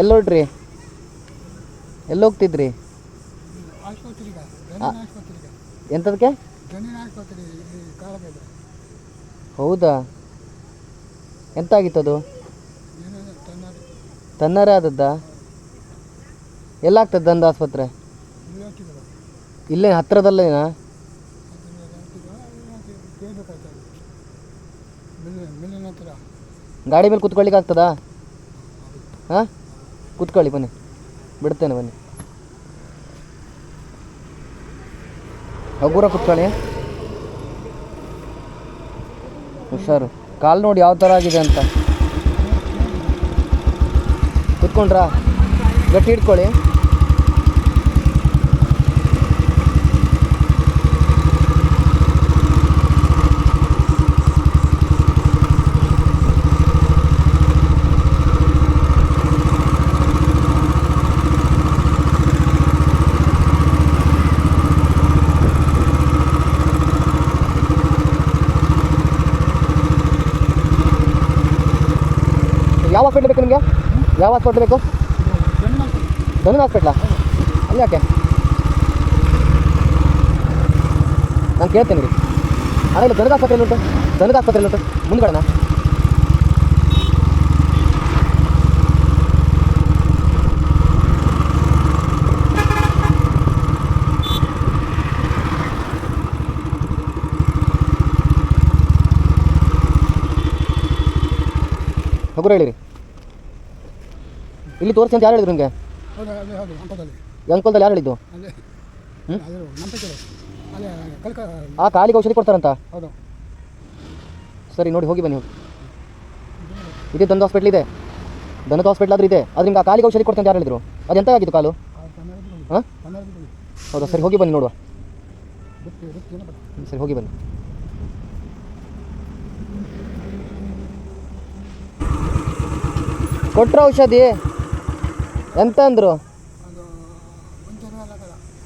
ಎಲ್ಲಿ ಹೊರಟ್ರಿ ಎಲ್ಲಿ ಹೋಗ್ತಿದ್ರಿ ಎಂಥದಕ್ಕೆ ಹೌದಾ? ಎಂತಾಗಿತ್ತದು? ತನ್ನರೇ ಆದದ್ದಾ? ಎಲ್ಲಾಗ್ತದೆ ದಂದ ಆಸ್ಪತ್ರೆ? ಇಲ್ಲೇ ಹತ್ತಿರದಲ್ಲೇನಾ ಗಾಡಿ ಮೇಲೆ ಕುತ್ಕೊಳ್ಳಿಕ್ಕೆ ಆಗ್ತದಾ ಹಾಂ? ಕುತ್ಕೊಳ್ಳಿ, ಬನ್ನಿ. ಬಿಡ್ತೇನೆ, ಬನ್ನಿ. ಹಗುರ ಕುತ್ಕೊಳ್ಳಿ. ಹುಷಾರು. ಕಾಲು ನೋಡಿ ಯಾವ ಥರ ಆಗಿದೆ ಅಂತ. ಕುತ್ಕೊಂಡ್ರಾ? ಗಟ್ಟಿ ಹಿಡ್ಕೊಳ್ಳಿ. ಯಾವ ಹಾಸ್ಪಿಟ್ಲ್ ಬೇಕು ನಿಮಗೆ? ಯಾವ ಹಾಸ್ಪಿಟ್ಲ್ ಬೇಕು? ಧನುನ್ ಹಾಸ್ಪಿಟ್ಲಾ. ಅಲ್ಲಿ ಯಾಕೆ? ನಾನು ಕೇಳ್ತೇನೆ ರೀ ಅಣ್ಣ ಇಲ್ಲಿ ಆಸ್ಪತ್ರೆ ಉಂಟು. ದನದ ಆಸ್ಪತ್ರೆ ಉಂಟು. ಮುಂದ್ಗಡೆನಾ? ಹಗುರ ಹೇಳಿರಿ. ಇಲ್ಲಿ ತೋರಿಸಿ ಅಂತ ಯಾರು ಹೇಳಿದ್ರು ನಿಮಗೆ ಹೌದು ಹೌದು ಅಂಕೋಲ್ದಲ್ಲಿ. ಯಾರು ಹೇಳಿದ್ದು? ಹ್ಮ್? ಅದು ಕಲ್ಕ ಆ ಕಾಲಿಗೆ ಔಷಧಿ ಕೊಡ್ತಾರಂತ? ಹೌದು. ಸರಿ ನೋಡಿ ಹೋಗಿ ಬನ್ನಿ ಹೋಗಿ. ಇದೇ ದಂದ ಹಾಸ್ಪಿಟ್ಲ್ ಇದೆ. ದನದ ಹಾಸ್ಪಿಟ್ಲ್ ಆದ್ರೆ ಇದೆ. ಆದ್ರೆ ನಿಮ್ಗೆ ಆ ಕಾಲಿಗೆ ಔಷಧಿ ಕೊಡ್ತಂತ ಯಾರು ಹೇಳಿದ್ರು? ಅದು ಎಂತ ಆಗಿತ್ತು ಕಾಲು? ಹಾಂ? ಹೌದಾ ಸರಿ ಹೋಗಿ ಬನ್ನಿ ನೋಡುವ. ಹ್ಮ್, ಸರಿ ಹೋಗಿ ಬನ್ನಿ. ಕೊಟ್ರ ಔಷಧಿ? ಎಂತ ಅಂದರು?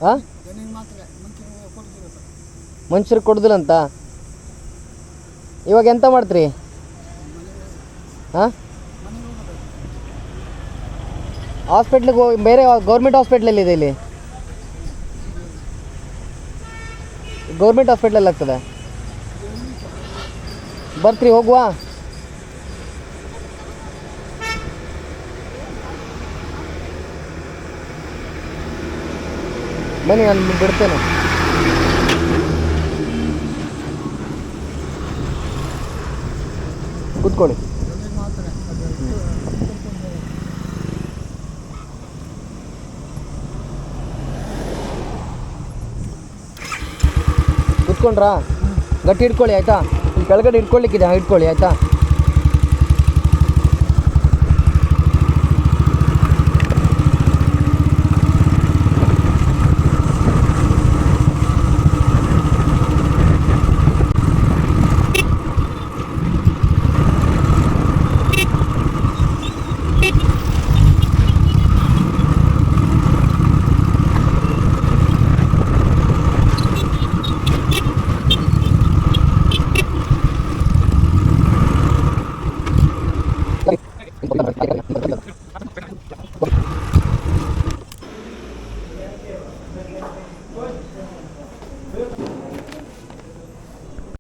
ಹಾಂ ಮನುಷ್ಯರಿಗೆ ಕೊಡ್ದಿಲ್ಲ ಅಂತ? ಇವಾಗ ಎಂತ ಮಾಡ್ತೀರಿ? ಹಾಂ ಹಾಸ್ಪಿಟ್ಲಿಗೆ ಹೋಗಿ ಬೇರೆ ಗೌರ್ಮೆಂಟ್ ಹಾಸ್ಪಿಟ್ಲಲ್ಲಿ ಇದೆ ಇಲ್ಲಿ? ಗೌರ್ಮೆಂಟ್ ಹಾಸ್ಪಿಟ್ಲಲ್ಲಿ ಆಗ್ತದೆ? ಬರ್ತೀರಿ ಹೋಗುವ? ಬನ್ನಿ ನಾನು ಬಿಡ್ತೇನೆ. ಕೂತ್ಕೊಳ್ಳಿ. ಕುತ್ಕೊಂಡ್ರಾ? ಗಟ್ಟಿ ಹಿಡ್ಕೊಳ್ಳಿ ಆಯಿತಾ? ಕೆಳಗಡೆ ಹಿಡ್ಕೊಳ್ಳಿಕ್ಕಿದೆ ಹಿಡ್ಕೊಳ್ಳಿ ಆಯ್ತಾ?